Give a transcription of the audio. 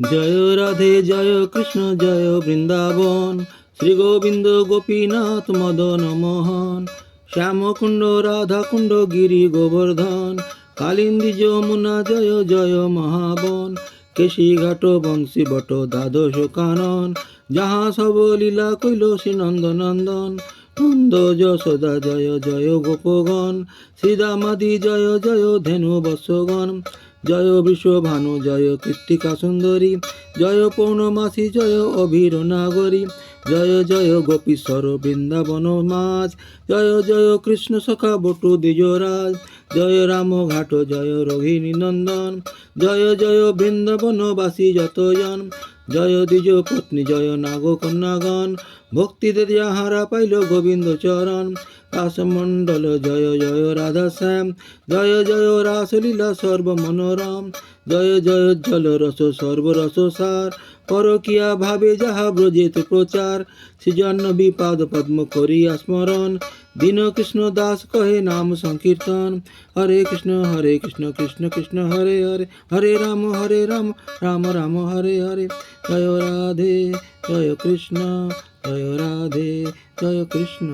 জয় রাধে, জয় কৃষ্ণ, জয় বৃন্দাবন। শ্রী গোবিন্দ গোপীনাথ মদন মোহন। শ্যামকুণ্ড, রাধাকুণ্ড, গিরি গোবর্ধন। কালিন্দী যমুনা, জয় জয় মহাবন। কেশী ঘাট বংশী বট, দ্বাদশ কানন। যাহা সব লীলা কৈল শ্রী নন্দনন্দন। নন্দ, যশোদা, জয় জয় গোপগণ। শ্রীদামাদি জয় জয় ধেনু বৎসগণ জয় বিশ্ব ভানু জয় কৃত্তিকা সুন্দরী, জয় পৌর্ণমাসী, জয় অভীর নাগরী, জয় জয় গোপীশ্বর বৃন্দাবন মাস জয় জয় কৃষ্ণ সখা বটু দ্বিজরাজ, জয় রাম ঘাট, জয় রোহিণী নন্দন, জয় জয় বৃন্দাবনবাসী যতজন জয় দ্বিজ পত্নী, জয় নাগ কন্যাগণ। ভক্তিতে যাহারা পাইল গোবিন্দ চরণ। রাসমণ্ডল জয় জয় রাধা শ্যাম জয় জয় রাসলীলা সর্ব মনোরম জয় জয় জল রস, সর্বরস সার। পরকিয়া ভাবে যাহা ব্রজেত প্রচার সৃজন বিপাদ পদ্ম করিয়া স্মরণ। দীন কৃষ্ণ দাস কহে নাম সংকীর্তন। হরে কৃষ্ণ হরে কৃষ্ণ কৃষ্ণ কৃষ্ণ, হরে হরে। হরে রাম হরে রাম। রাম রাম, হরে হরে। জয় রাধে জয় কৃষ্ণ জয় রাধে জয় কৃষ্ণ।